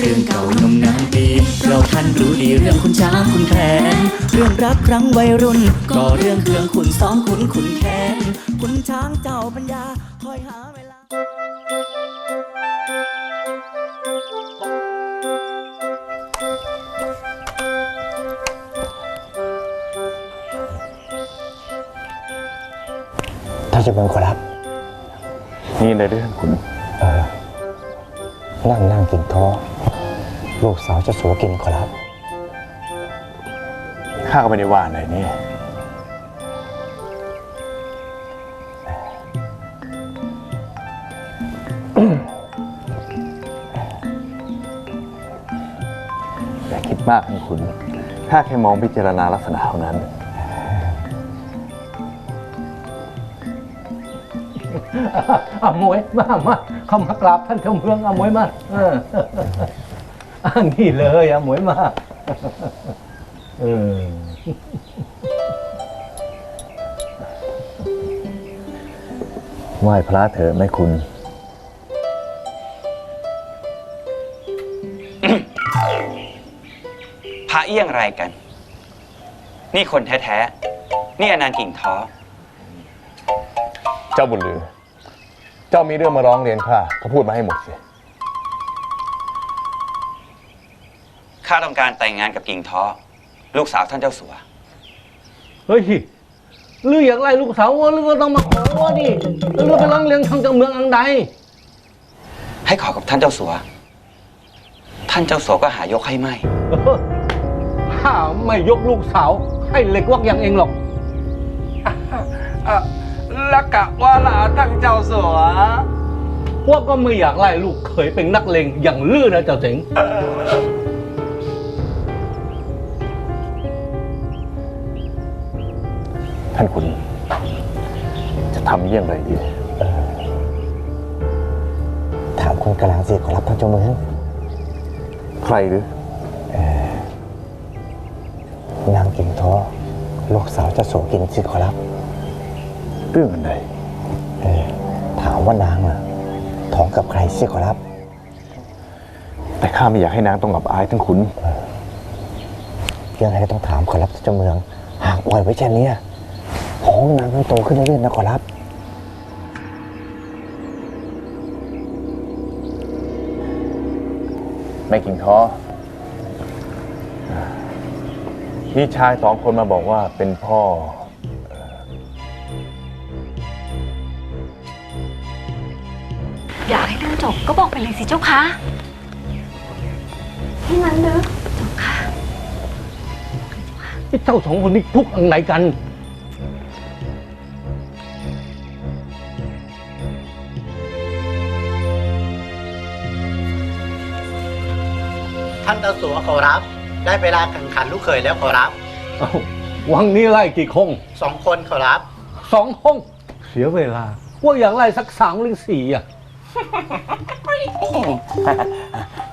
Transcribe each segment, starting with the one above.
เรื่องเก่านมนานปี เราท่านรู้ดีเรื่องคุณช้างคุณแผนเรื่องรักครั้งวัยรุ่น ก็เรื่องเครื่องขุนซ้อมขุนขุนแค้นคุณช้างเจ้าปัญญาคอยหาเวลาท่านเจะเมืองขอรับ นี่เลยเรื่องคุณ นั่งนั่งกินท้อลูกสาวเจะสัวกินขอรับข้าก็ไม่ได้ว่าอะไรนี่ อย่าคิดมากนคุณข้าแค่มองพิจารณาลักษณะเท่านั้นอาหมวยมามา เข้ามากราบท่านเจ้าเมืองอาหมวยมาเอออันนี้เลยอาหมวยมาเออไหว้พระเถอะแม่คุณ พระเอี้ยงอะไรกัน นี่คนแท้ ๆ นี่อนันต์กิ่งท้อ เจ้าบุญลือ เจ้ามีเรื่องมาร้องเรียนข้าก็พูดมาให้หมดสิ ข้าต้องการแต่งงานกับกิ่งท้อลูกสาวท่านเจ้าสัว เฮ้ยหรืออยากไล่ลูกสาวว่าหรือก็ต้องมาขอว่าดิหรือไปร้องเรียนทางเจ้าเมืองอังใดให้ขอกับท่านเจ้าสัว ท่านเจ้าสัวก็หายกให้ไม่ข้าไม่ยกลูกสาว ให้เหล็กวักอย่างเองหรอก แล้วกะว่าลาทั้งเจ้าสัวพวกก็ไม่อยากไล่ลูกเขยเป็นนักเลงอย่างลื่อนะเจ้าเจ๋งท่านคุณ จะทำเยี่ยงไรดี ถามคนกลางสิขอรับท่านเจ้าเมืองใครหรือนางกินท้อลูกสาวเจะสัวกินสิขอรับ เรื่องอันใดเออถามว่านางน่ะท้องกับใครสิขอรับ แต่ข้าไม่อยากให้นางต้องอับอายทั้งคุณยังไงก็ต้องถามขอรับท่านเจ้าเมือง หากปล่อยไว้เช่นเนี้ยท้องนางต้องโตขึ้นเรื่อยๆนะขอรับ แม่กิ่งท้อมีชายสองคนมาบอกว่าเป็นพ่อ อยากให้เรื่องจบก็บอกไปเลยสิเจ้าคะที่นั้นเนอะเจ้าค่ะที่เจ้าสองคนนี้ทุกข์อันไหนกัน ท่านเจ้าสัวขอรับ ได้เวลาแข่งขันลูกเขยแล้วขอรับเอ้าวังนี้ไล่กี่คงสองคนขอรับ สองห้อง เสียเวลา ว่าอยากไล่สักสามหรือสี่อะ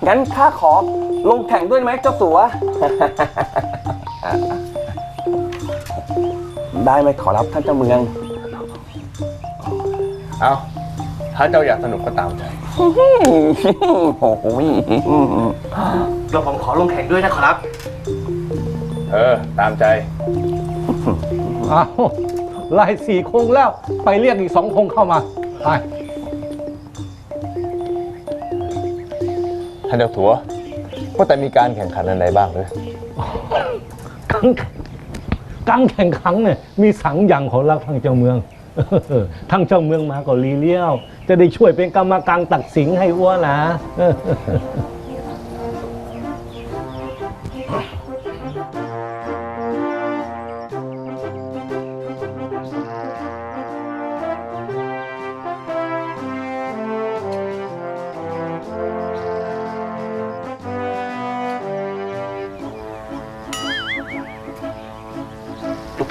งั้นข้าขอลงแข่งด้วยไหมเจ้าสัว ได้ไหมขอรับท่านเจ้าเมือง เอาถ้าเจ้าอยากสนุกก็ตามใจ โอ้โหเดี๋ยวผมขอลงแข่งด้วยนะขอรับ เออ ตามใจอ้าวไล่สี่คงแล้ว ไปเรียกอีกสองคงเข้ามา ไป ท่านเจ้าถัวว่าแต่มีการแข่งขันอะไรบ้างหรือกังกังแข่งขันเนี่ยมีสังอย่างของเราทางเจ้าเมืองทางเจ้าเมืองมาก็ลีเลี้ยว จะได้ช่วยเป็นกรรมการตัดสินให้อ้วนะ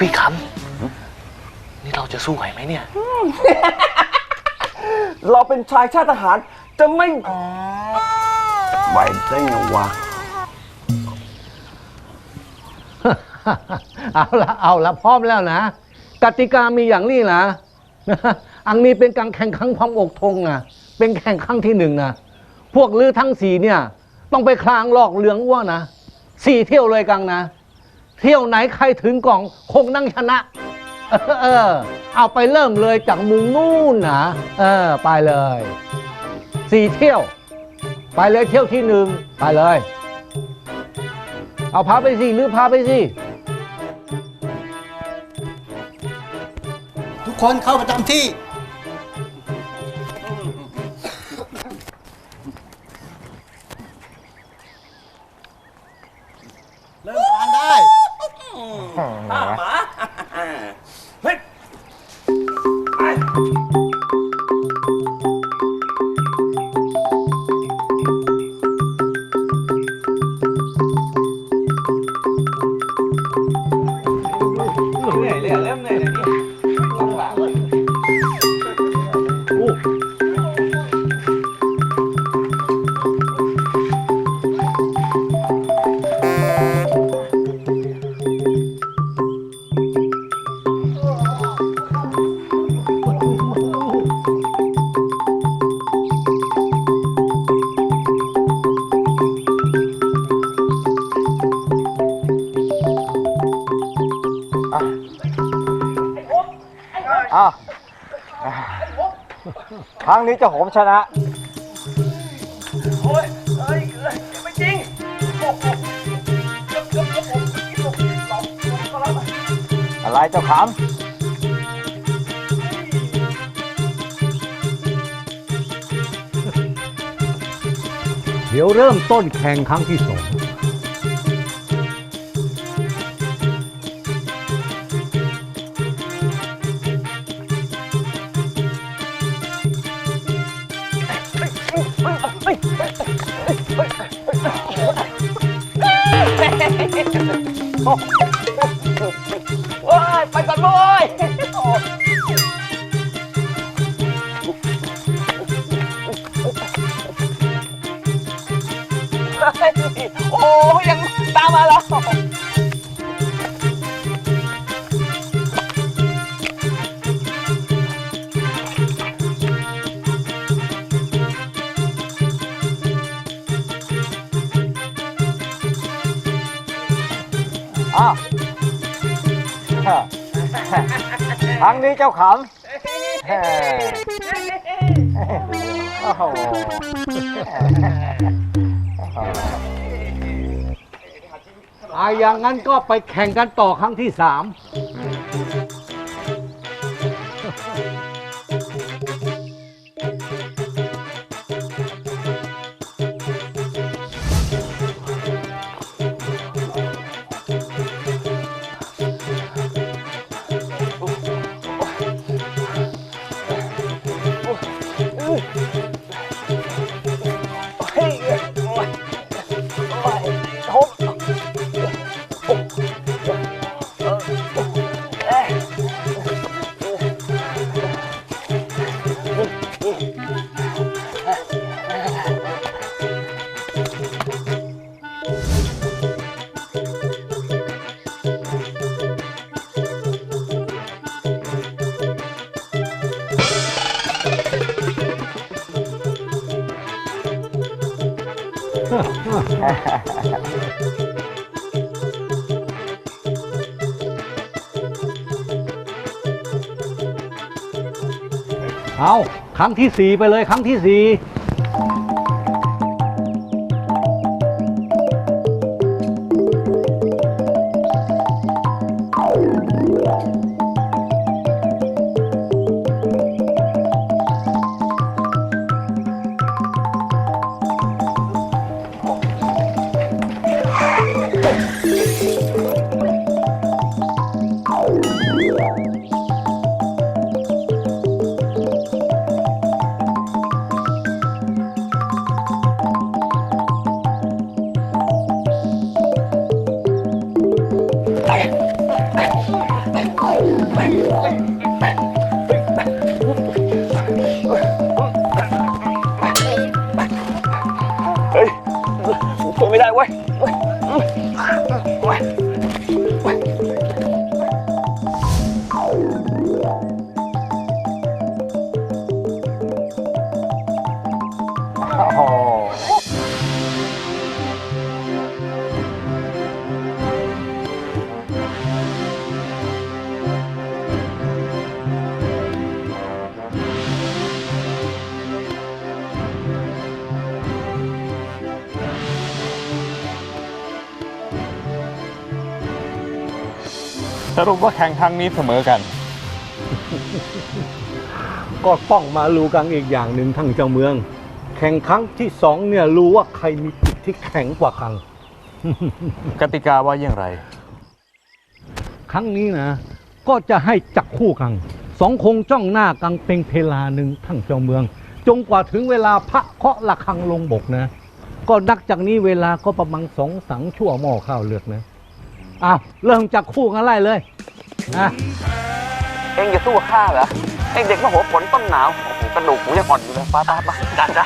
พี่คำนี่เราจะสู้ไหวไหมเนี่ย เราเป็นชายชาติทหารจะไม่ไหวได้ไงวะ เอาละเอาละพร้อมแล้วนะ กติกามีอย่างนี้นะ อันนี้เป็นการแข่งขันความอกทงนะเป็นแข่งขันที่หนึ่งนะพวกลือทั้งสี่เนี่ย ต้องไปคลางหลอกเหลืองอ้ว่านะสี่เที่ยวเลยกังนะ เที่ยวไหนใครถึงกล่องคงนั่งชนะ เออ เอเอาไปเริ่มเลยจากมุงนู่นนะเออ ไปเลยสี่เที่ยว ไปเลยเที่ยวที่หนึ่งไปเลย เอาพาไปสิหรือพาไปสิทุกคนเข้าประจำที่ อ้าวครั้งนี้เจ้าโหมชนะอะไรเจ้าขเดี๋ยวเริ่มต้นแข่งครั้งที่สอง โอ้ยไปก่อนโว้ยโอ้ยยังตามมาแล้ว นี้เจ้าขำแฮ่โอ้โหอาอย่างนั้นก็ไปแข่งกันต่อครั้งที่สาม เอาครั้งที่สี่ไปเลยครั้งที่สี่ あっ。 สรุปว่าแข่งครั้งนี้เสมอกัน ก็ต้องมารู้กันอีกอย่างหนึ่งทั้งเจ้าเมือง แข่งครั้งที่สองเนี่ยรู้ว่าใครมีจิตที่แข็งกว่ากันกติกาว่าอย่างไร ครั้งนี้นะ ก็จะให้จับคู่กันสองคงจ้องหน้ากันเป็นเพลาหนึ่งทั้งเจ้าเมือง จงกว่าถึงเวลาพระเคาะระฆังลงบกนะ ก็นักจากนี้เวลาก็ประมาณสองสังชั่วหม้อข้าวเลือกนะ อ้าวเริ่มจากคู่กันไล่เลยอะเองจะสู้ข้าเหรอเองเด็กมโหฝนต้นหนาวโอ้โหกระดูกหูยังอ่อนอยู่เลยป้าป้าป้าจัดจ้ะ